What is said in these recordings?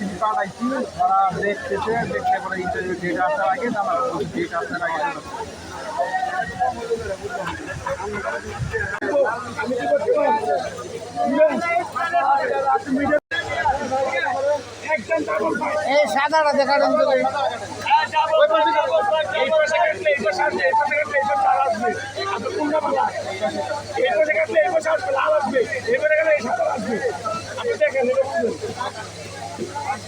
তিনি পাঠাইছি তারা দেখতেছে দেখতে পরে ইন্টারভিউ ডেট আসার আগে জানাব ডেট আসার আগে এই সাদাটা দেখাবেন তো কত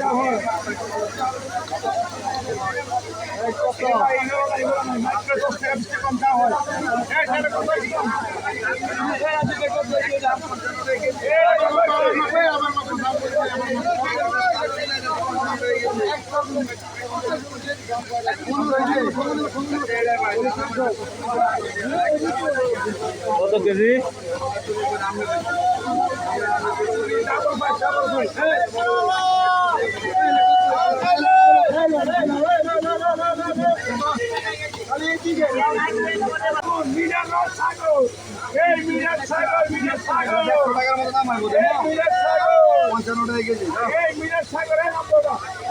দাম হয় বোধহয় না? পঞ্চান্ন টাকা কেজি না?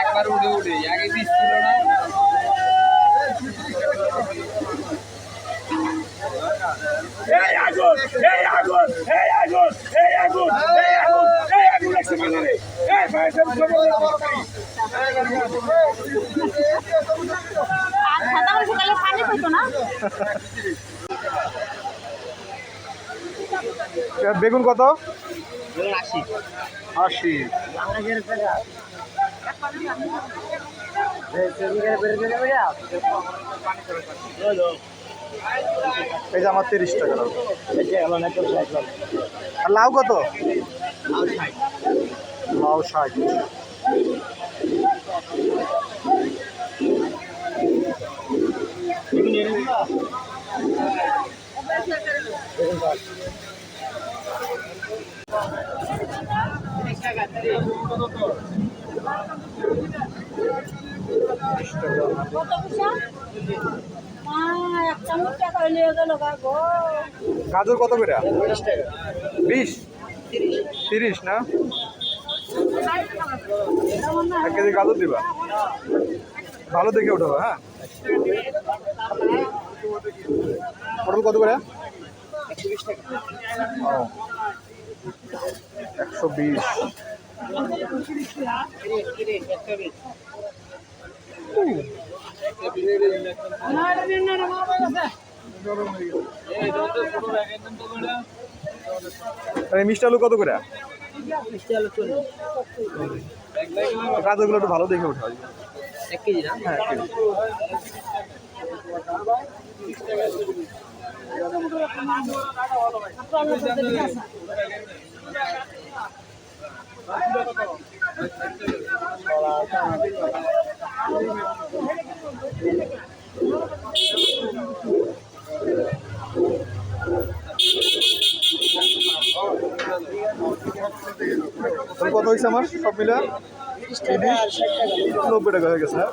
একবার উঠে উঠে, আগে বিশ ছিল না। এই আগুন এই আগুন এই আগুন এই আগুন এই আগুন এই আগুন লাগছে বাজারে এই ফায়ার খবর সকালে পানি পেতো না? বেগুন কত? আশি। এই যে আমার তিরিশ টাকা আর লাউ কত? লাউ ষাট। গাজর কত করে? বিশ। তিরিশ না? এক কেজি গাজর দিবা? ভালো দেখে উঠাবো হ্যাঁ। পটল কত করে? একশো বিশ। এই মিষ্টি আলু কত করে? গাজরগুলো একটু ভালো দেখে উঠা এক কেজি না হ্যাঁ কেজি। কত হয়েছে আমার? সব মিলে নব্বই টাকা হয়ে গেছে হ্যাঁ?